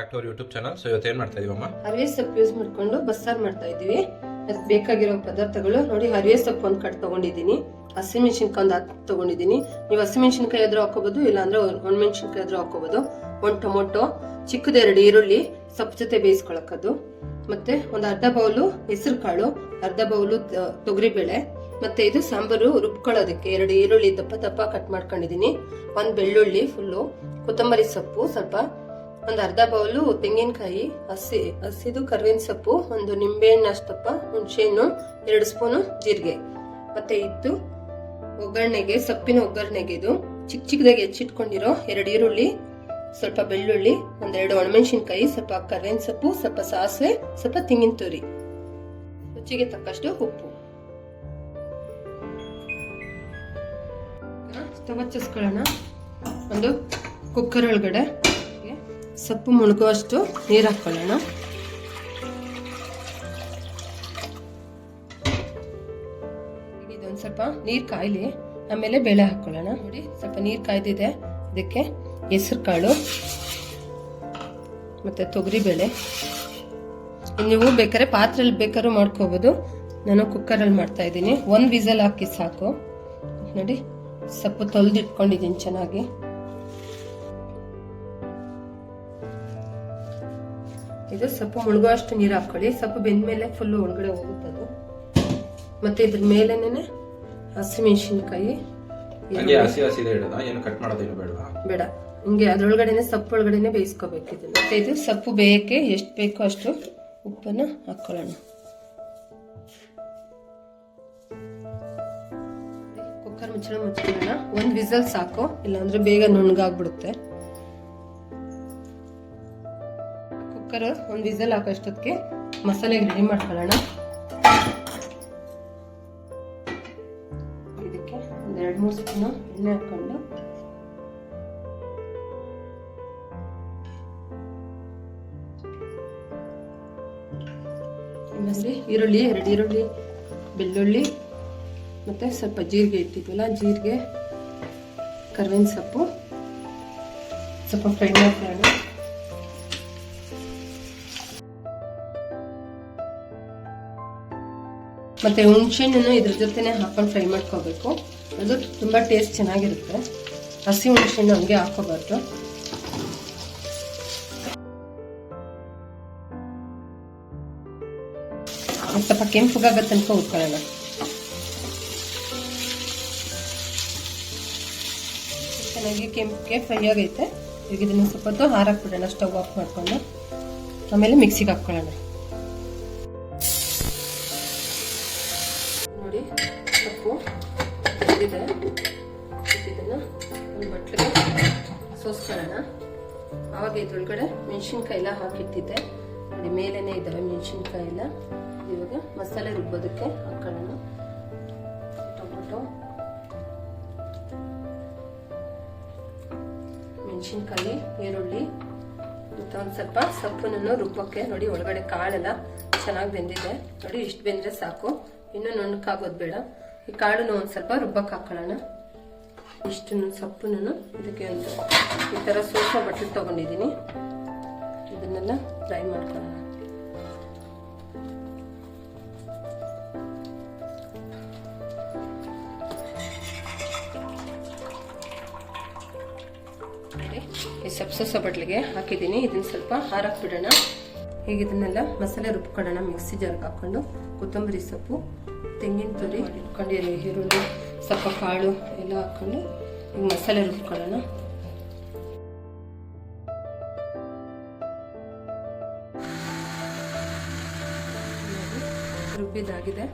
Back to our YouTube channel so ಇವತ್ತು ಏನ್ ಮಾಡ್ತಾ ಇದೀವಮ್ಮ ಹರಿವೆ ಸೊಪ್ಪು ಯೂಸ್ ಮಾಡ್ಕೊಂಡು ಬಸ್ಸಾರ್ ಮಾಡ್ತಾ ಇದೀವಿ. ಅದಕ್ಕೆ ಬೇಕಾಗಿರೋ ಪದಾರ್ಥಗಳು ನೋಡಿ ಹರಿವೆ ಸೊಪ್ಪು ಒಂದ್ ಕಟ್ ತಗೊಂಡಿದ್ದೀನಿ. ಹಸಿಮೆಣಸಿನ್ಕಾಯಿ ಒಂದ್ ಹತ್ತು ತಗೊಂಡಿದ್ದೀನಿ. ನೀವು ಹಸಿಮೆಣಸಿನ್ಕಾಯಿ ಆದ್ರೂ ಹಾಕೋಬಹುದು ಇಲ್ಲಾಂದ್ರೆ ಒಣಮೆಣಸಿನ್ಕಾಯಿ ಆದ್ರೂ ಹಾಕೋಬಹುದು ಒಂದ್ ಟೊಮೊಟೊ ಚಿಕ್ಕದೆರಡು ಈರುಳ್ಳಿ, ಸೊಪ್ಪು ಜೊತೆ ಬೇಯಿಸ್ಕೊಳಕ್ಕದು. ಮತ್ತೆ ಒಂದು ಅರ್ಧ ಬೌಲು ಹೆಸರು ಕಾಳು ಅರ್ಧ ಬೌಲು ತೊಗರಿಬೇಳೆ, ಮತ್ತೆ ಇದು ಸಾಂಬಾರು ರುಬ್ಕೊಳ್ಳೋದಕ್ಕೆ ಎರಡು ಈರುಳ್ಳಿ ದಪ್ಪ ದಪ್ಪ ಕಟ್ ಮಾಡ್ಕೊಂಡಿದೀನಿ ಒಂದ್ ಬೆಳ್ಳುಳ್ಳಿ, ಫುಲ್ಲು, ಕೊತ್ತಂಬರಿ ಸೊಪ್ಪು ಸ್ವಲ್ಪ ಒಂದು ಅರ್ಧ ಬೌಲು ತೆಂಗಿನಕಾಯಿ, ಹಸಿ, ಹಸಿದು ಕರ್ವಿನ ಸೊಪ್ಪು, ಒಂದು ನಿಂಬೆಹಣ್ಣು ಅಷ್ಟಪ್ಪ, ಹುಣಸೆಹಣ್ಣು, ಎರಡು ಸ್ಪೂನು ಜೀರಿಗೆ. ಮತ್ತೆ ಇದ್ದು ಒಗ್ಗರಣೆಗೆ, ಸೊಪ್ಪಿನ ಒಗ್ಗರಣೆಗೆ ಇದು ಚಿಕ್ಕ ಚಿಕ್ಕದಾಗಿ ಹೆಚ್ಚಿಟ್ಕೊಂಡಿರೋ ಎರಡು ಈರುಳ್ಳಿ, ಸ್ವಲ್ಪ ಬೆಳ್ಳುಳ್ಳಿ, ಒಂದೆರಡು ಒಣಮೆಣಸಿನ್ಕಾಯಿ, ಸ್ವಲ್ಪ ಕರ್ವೇನ್ ಸೊಪ್ಪು, ಸ್ವಲ್ಪ ಸಾಸಿವೆ, ಸ್ವಲ್ಪ ತೆಂಗಿನ ತುರಿ. ರುಚಿಗೆ ತಕ್ಕಷ್ಟು ಉಪ್ಪು. ಹಚ್ಚಿಸ್ಕೊಳ್ಳೋಣ. ಒಂದು ಕುಕ್ಕರ್ ಒಳಗಡೆ. ಸೊಪ್ಪು ಮುಳುಗುವಷ್ಟು ನೀರು ಹಾಕೊಳ್ಳೋಣ. ಇದೊಂದು ಸ್ವಲ್ಪ ನೀರು ಕಾಯ್ಲಿ, ಆಮೇಲೆ ಬೇಳೆ ಹಾಕೊಳ್ಳೋಣ. ನೋಡಿ, ಸ್ವಲ್ಪ ನೀರು ಕಾಯ್ದಿದೆ. ಇದಕ್ಕೆ ಹೆಸರು ಕಾಳು, ಮತ್ತೆ ತೊಗರಿಬೇಳೆ. ನೀವು ಬೇಕಾದ್ರೆ ಪಾತ್ರೆಯಲ್ಲಿ ಬೇಕಾದ್ರೂ ಮಾಡ್ಕೋಬೋದು. ನಾನು ಕುಕ್ಕರಲ್ಲಿ ಮಾಡ್ತಾ ಇದ್ದೀನಿ. ಒಂದು ವಿಸಲ್ ಹಾಕಿ ಸಾಕು. ನೋಡಿ, ಸೊಪ್ಪು ತೊಳೆದಿಟ್ಕೊಂಡಿದ್ದೀನಿ ಚೆನ್ನಾಗಿ. ಇದು ಸೊಪ್ಪು ಮುಳುಗುವಷ್ಟು ನೀರು ಹಾಕೊಳ್ಳಿ ಸೊಪ್ಪು ಬೆಂದ್ಮೇಲೆ ಫುಲ್ಲು ಒಳಗಡೆ ಹೋಗುತ್ತೆ ಅದು. ಮತ್ತೆ ಇದ್ರ ಮೇಲೆನೆ ಹಸಿಮೆಣಸಿನ್ಕಾಯಿ ಹಂಗೆ ಹಸಿ ಹಸಿ ಇಡೋದ ಏನು ಕಟ್ ಮಾಡೋದೇನು ಬೇಡವಾ? ಬೇಡ. ಹಿಂಗೆ ಅದ್ರೊಳಗಡೆನೆ ಸೊಪ್ಪು ಒಳಗಡೆನೆ ಬೇಯಿಸ್ಕೋಬೇಕು ಇದನ್ನ. ಮತ್ತೆ ಇದು ಸೊಪ್ಪು ಬೇಯಕ್ಕೆ ಎಷ್ಟು ಬೇಕೋ ಅಷ್ಟು ಉಪ್ಪನ್ನ ಹಾಕೊಳ್ಳೋಣ ಕುಕ್ಕರ್ ಮುಚ್ಚಳ ಮುಚ್ಕೊಳ್ಳೋಣ ಒಂದು ವಿಸಲ್ ಸಾಕು. ಇಲ್ಲಾಂದ್ರೆ ಬೇಗ ನುಣ್ಣಗಾಗ್ಬಿಡುತ್ತೆ. ಕುಕ್ಕರ್ ಒಂದು ವಿಸಲ್ ಹಾಕೋಷ್ಟೊತ್ತಿಗೆ ಮಸಾಲೆಗೆ ರೆಡಿ ಮಾಡ್ಕೊಳ್ಳೋಣ. ಇದಕ್ಕೆ ಒಂದು ಎರಡು, ಮೂರು ಸ್ಪೂನು ಎಣ್ಣೆ ಹಾಕ್ಕೊಂಡು. ಇನ್ನೊಂದು ಈರುಳ್ಳಿ, ಎರಡು ಈರುಳ್ಳಿ, ಬೆಳ್ಳುಳ್ಳಿ, ಮತ್ತೆ ಸ್ವಲ್ಪ ಜೀರಿಗೆ ಇಟ್ಟಿದ್ವಲ್ಲ, ಜೀರಿಗೆ, ಕರ್ಬೇವಿನ ಸೊಪ್ಪು. ಸ್ವಲ್ಪ ಫ್ರೈ ಮಾಡ್ಕೊಳ್ಳೋಣ. ಮತ್ತೆ ಹುಣಸೆಹಣ್ಣನ್ನು ಇದ್ರ ಜೊತೆನೆ ಹಾಕೊಂಡು ಫ್ರೈ ಮಾಡ್ಕೋಬೇಕು. ಅದು ತುಂಬಾ ಟೇಸ್ಟ್ ಚೆನ್ನಾಗಿರುತ್ತೆ. ಹಸಿ ಹುಣಸೆಹಣ್ಣು ಹಂಗೆ ಹಾಕೋಬಾರ್ದು. ಸ್ವಲ್ಪ ಕೆಂಪುಗಾಗೋ ತನಕ ಉಟ್ಕೊಳ್ಳೋಣ ಚೆನ್ನಾಗಿ ಕೆಂಪಿಗೆ ಫ್ರೈ ಆಗೈತೆ. ಈಗ ಇದನ್ನು ಸ್ವಲ್ಪ ಹೊತ್ತು ಹಾರಾಕ್ಬಿಡೋಣ ಸ್ಟವ್ ಆಫ್ ಮಾಡ್ಕೊಂಡು. ಆಮೇಲೆ ಮಿಕ್ಸಿಗೆ ಹಾಕ್ಕೊಳ್ಳೋಣ. ಇದನ್ನ ಒಂದು ಬಟ್ಲಿಗೆ ಸೋಸ್ಕೊಳ್ಳೋಣ. ಆವಾಗ ಇದ್ರೊಳಗಡೆ ಮೆಣಸಿನ್ಕಾಯಿ ಎಲ್ಲ ಹಾಕಿಟ್ಟಿದ್ದೆ. ನೋಡಿ ಮೇಲೇನೆ ಇದ್ದಾವೆ ಮೆಣಸಿನ್ಕಾಯಿ ಎಲ್ಲ ಇವಾಗ ಮಸಾಲೆ ರುಬ್ಬೋದಕ್ಕೆ ಹಾಕೊಳ್ಳೋಣ. ಟೊಮೊಟೊ. ಮೆಣಸಿನ್ಕಾಯಿ, ಈರುಳ್ಳಿ. ಮತ್ತು ಒಂದು ಸ್ವಲ್ಪ ಸೊಪ್ಪನ್ನು ರುಬ್ಬಕ್ಕೆ ನೋಡಿ ಒಳಗಡೆ ಕಾಳೆಲ್ಲ ಚೆನ್ನಾಗಿ ಬೆಂದಿದೆ. ನೋಡಿ ಇಷ್ಟು ಬೆಂದ್ರೆ ಸಾಕು. ಇನ್ನೂ ನುಣ್ಣಕ್ಕಾಗೋದು ಬೇಡ. ಈ ಕಾಳನ್ನು ಒಂದು ಸ್ವಲ್ಪ ರುಬ್ಬಕ್ಕೆ ಹಾಕೊಳ್ಳೋಣ. ಇಷ್ಟು ಸೊಪ್ಪನ್ನು ಇದಕ್ಕೆ ಒಂದು ಈ ಥರ ಸೋಸ ಬಟ್ಟಲು ತೊಗೊಂಡಿದ್ದೀನಿ. ಇದನ್ನೆಲ್ಲ ಫ್ರೈ ಮಾಡ್ಕೊಳ್ಳೋಣ. ಈ ಸೊಪ್ಪು ಸೊಸ ಬಟ್ಲಿಗೆ ಹಾಕಿದ್ದೀನಿ. ಇದನ್ನ ಸ್ವಲ್ಪ ಹಾರಕ್ ಬಿಡೋಣ ಈಗ ಇದನ್ನೆಲ್ಲ ಮಸಾಲೆ ರುಬ್ಕೊಳ್ಳೋಣ. ಮಿಕ್ಸಿ ಜಾರ್ಗೆ ಹಾಕ್ಕೊಂಡು ಕೊತ್ತಂಬರಿ ಸೊಪ್ಪು, ತೆಂಗಿನ ತುರಿ ಇಟ್ಕೊಂಡಿರೋ ಈರುಳ್ಳಿ ಸ್ವಲ್ಪ ಕಾಳು ಎಲ್ಲ ಹಾಕೊಂಡು ಈ ಮಸಾಲೆ ರುಬ್ಕೊಳ್ಳೋಣ. ರುಬ್ಬಿದಾಗಿದೆ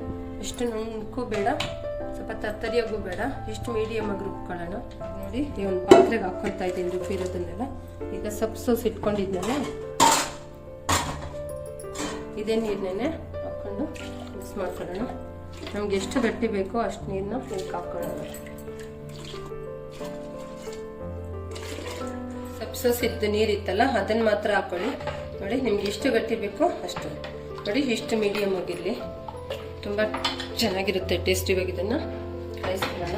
ಇಷ್ಟು ನುಣ್ಣಕ್ಕೂ ಬೇಡ, ಸ್ವಲ್ಪ ತತ್ತರಿಯಾಗೂ ಬೇಡ ಇಷ್ಟು ಮೀಡಿಯಮ್ ಆಗಿ ರುಬ್ಕೊಳ್ಳೋಣ. ನೋಡಿ, ಈ ಒಂದು ಪಾತ್ರೆಗೆ ಹಾಕೊಳ್ತಾ ಇದ್ದೀನಿ ರುಬ್ಬಿರೋದನ್ನೆಲ್ಲ. ಈಗ ಸೊಪ್ಪು ಸೋಸ್ ಇಟ್ಕೊಂಡಿದ್ದೇನೆ ಇದೇ ನೀರನ್ನೇ ಹಾಕೊಂಡು ಮಿಕ್ಸ್ ಮಾಡ್ಕೊಳ್ಳೋಣ. ನಮ್ಗೆ ಎಷ್ಟು ಗಟ್ಟಿ ಬೇಕೋ ಅಷ್ಟು ನೀರನ್ನ ಸೊಪ್ಪು ಸೋಸ್ ಇದ್ದು ನೀರಿತ್ತಲ್ಲ ಅದನ್ನ ಮಾತ್ರ ಹಾಕೊಳ್ಳಿ. ನೋಡಿ, ನಿಮ್ಗೆ ಎಷ್ಟು ಗಟ್ಟಿ ಬೇಕೋ ಅಷ್ಟು. ನೋಡಿ, ಇಷ್ಟು ಮೀಡಿಯಮ್ ಆಗಿರಲಿ. ತುಂಬ ಚೆನ್ನಾಗಿರುತ್ತೆ ಟೇಸ್ಟ್ ಇವಾಗ ಇದನ್ನು. ಕಾಯಿಸ್ಕೊಳ್ಳೋಣ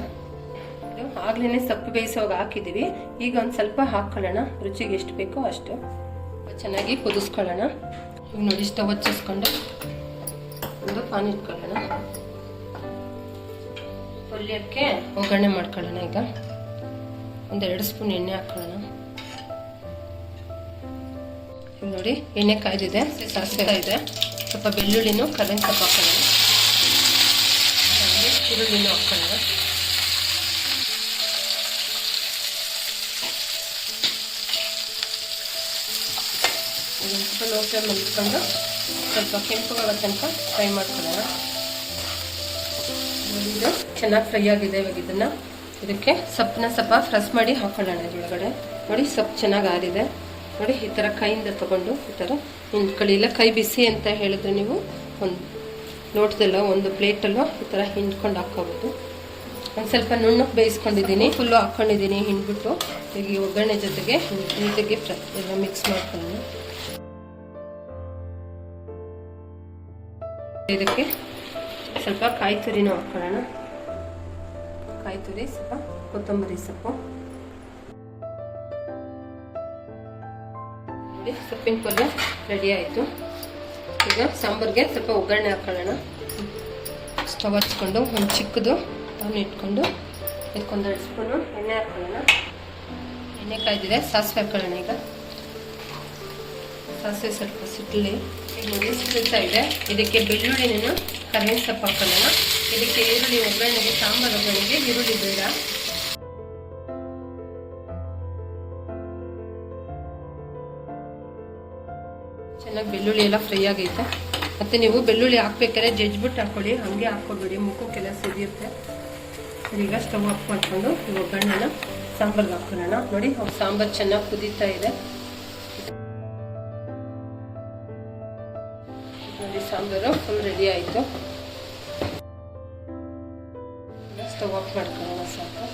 ಆಗ್ಲೇ ಸೊಪ್ಪು ಬೇಯಿಸೋವಾಗ ಹಾಕಿದ್ದೀವಿ ಈಗ ಒಂದು ಸ್ವಲ್ಪ ಹಾಕ್ಕೊಳ್ಳೋಣ ರುಚಿಗೆ ಎಷ್ಟು ಬೇಕೋ ಅಷ್ಟು. ಚೆನ್ನಾಗಿ ಕುದಿಸ್ಕೊಳ್ಳೋಣ. ನೋಡಿ ಸ್ಟವ್ ಹಚ್ಚಿಸ್ಕೊಂಡು. ಒಂದು ಪಾನ್ ಇಟ್ಕೊಳ್ಳೋಣ. ಪಲ್ಯಕ್ಕೆ ಒಗ್ಗರಣೆ ಮಾಡ್ಕೊಳ್ಳೋಣ ಈಗ. ಒಂದೆರಡು ಸ್ಪೂನ್ ಎಣ್ಣೆ ಹಾಕೊಳ್ಳೋಣ. ಈಗ ನೋಡಿ ಎಣ್ಣೆ ಕಾಯ್ದಿದೆ ಸಾಸಿವೆ ಇದೆ ಸ್ವಲ್ಪ ಬೆಳ್ಳುಳ್ಳಿನೂ ಕರೆಂಟ್ ಸೊಪ್ಪು ಹಾಕೊಳ್ಳೋಣ. ಈರುಳ್ಳಿನೂ ಹಾಕೊಳ್ಳೋಣ. ಇದನ್ನ ಸ್ವಲ್ಪ ಲೋ ಫ್ಲೇಮಲ್ಲಿ ಇಟ್ಕೊಂಡು ಸ್ವಲ್ಪ ಕೆಂಪುಗಳ ತನಕ ಫ್ರೈ ಮಾಡ್ಕೊಳ್ಳೋಣ. ಇದು ಚೆನ್ನಾಗಿ ಫ್ರೈ ಆಗಿದೆ ಇವಾಗ ಇದನ್ನ. ಇದಕ್ಕೆ ಸೊಪ್ಪನ್ನ ಸ್ವಲ್ಪ ಫ್ರೆಸ್ ಮಾಡಿ ಹಾಕೊಳ್ಳೋಣ ಇದ್ರೊಳಗಡೆ. ನೋಡಿ ಸೊಪ್ಪು ಚೆನ್ನಾಗಿ ಆರಿದೆ. ನೋಡಿ ಈ ಥರ ಕೈಯಿಂದ ತಗೊಂಡು ಈ ಥರ ಹಿಂಡ್ಕೊಳ್ಳಿ. ಇಲ್ಲ ಕೈ ಬಿಸಿ ಅಂತ ಹೇಳಿದ್ರೆ ನೀವು ಒಂದು ಲೋಟದಲ್ಲೋ ಒಂದು ಪ್ಲೇಟಲ್ಲೋ ಈ ಥರ ಹಿಂಡ್ಕೊಂಡು ಹಾಕ್ಕೋಬೋದು. ಒಂದು ಸ್ವಲ್ಪ ನುಣ್ಣಕ್ಕೆ ಬೇಯಿಸ್ಕೊಂಡಿದ್ದೀನಿ, ಫುಲ್ಲು ಹಾಕ್ಕೊಂಡಿದ್ದೀನಿ ಹಿಂಡ್ಬಿಟ್ಟು. ಈಗ ಒಗ್ಗರಣೆ ಜೊತೆಗೆ ನೀಟಾಗಿ ಫ್ರೈ ಎಲ್ಲ ಮಿಕ್ಸ್ ಮಾಡ್ಕೊಳ್ಳೋಣ. ಇದಕ್ಕೆ ಸ್ವಲ್ಪ ಕಾಯಿ ತುರಿನೂ ಹಾಕೊಳ್ಳೋಣ. ಕಾಯಿ ತುರಿ ಸ್ವಲ್ಪ ಕೊತ್ತಂಬರಿ ಸೊಪ್ಪು. ಸೊಪ್ಪಿನ ಪಲ್ಯ ರೆಡಿ ಆಯಿತು. ಈಗ ಸಾಂಬಾರಿಗೆ ಸ್ವಲ್ಪ ಒಗ್ಗರಣೆ ಹಾಕೊಳ್ಳೋಣ. ಸ್ಟವ್ ಹಚ್ಕೊಂಡು, ಒಂದು ಚಿಕ್ಕದು ಅವನ್ನ ಇಟ್ಕೊಂಡು ಇದಕ್ಕೊಂದೆರಡು ಸ್ಪೂನು ಎಣ್ಣೆ ಹಾಕೊಳ್ಳೋಣ. ಎಣ್ಣೆ ಕಾಯ್ದಿದೆ, ಸಾಸಿವೆ ಹಾಕೊಳ್ಳೋಣ ಈಗ. ಸಾಸಿವೆ ಸ್ವಲ್ಪ ಸುತ್ತಲಿ ನೋಡಿ ಸುತ್ತಾ ಇದೆ. ಇದಕ್ಕೆ ಬೆಳ್ಳುಳ್ಳಿನೂ ಕರೆಂಟ್ ಸೊಪ್ಪು ಹಾಕೋಣ. ಇದಕ್ಕೆ ಈರುಳ್ಳಿ ಒಗ್ಗರಣೆಗೆ ಸಾಂಬಾರು ಒಗ್ಗರಣೆಗೆ ಈರುಳ್ಳಿ ಬೇಡ. ಚೆನ್ನಾಗಿ ಬೆಳ್ಳುಳ್ಳಿ ಎಲ್ಲ ಫ್ರೈ ಆಗೈತೆ. ಮತ್ತೆ ನೀವು ಬೆಳ್ಳುಳ್ಳಿ ಹಾಕ್ಬೇಕಾದ್ರೆ ಜಜ್ಬಿಟ್ಟು ಹಾಕೊಳ್ಳಿ. ಹಾಗೆ ಹಾಕ್ಕೊಡ್ಬೇಡಿ ಮುಖಕ್ಕೆಲ್ಲ ಸಿಡಿಯುತ್ತೆ ಈಗ ಸ್ಟವ್ ಆಫ್ ಮಾಡ್ಕೊಂಡು ಈ ಒಗ್ಗರಣೆನ ಸಾಂಬಾರ್ಗೆ ಹಾಕೊಳ್ಳೋಣ ನೋಡಿ, ಅವ್ರು ಸಾಂಬಾರು ಚೆನ್ನಾಗಿ ಕುದೀತಾ ಇದೆ. ಸಾಂಬಾರು ಫುಲ್ ರೆಡಿ ಆಯಿತು. ಸ್ಟವ್ ಆಫ್ ಮಾಡ್ಕೊಳ್ಳೋಣ ಸಾಕು.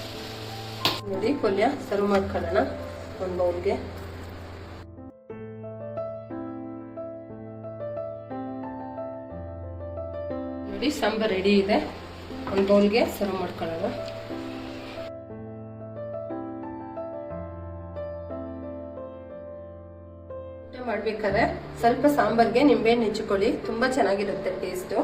ನೋಡಿ ಪಲ್ಯ ಸರ್ವ್ ಮಾಡ್ಕೊಳ್ಳೋಣ ಒಂದು ಬೌಲ್ಗೆ ನೋಡಿ, ಸಾಂಬಾರು ರೆಡಿ ಇದೆ. ಒಂದು ಬೌಲ್ಗೆ ಸರ್ವ್ ಮಾಡ್ಕೊಳ್ಳೋಣ. ಮಾಡ್ಬೇಕಾದ್ರೆ ಸ್ವಲ್ಪ ಸಾಂಬಾರ್ಗೆ ನಿಂಬೆಹಣ್ಣು ಹೆಚ್ಚಿಕೊಳ್ಳಿ ತುಂಬಾ ಚೆನ್ನಾಗಿರುತ್ತೆ ಟೇಸ್ಟು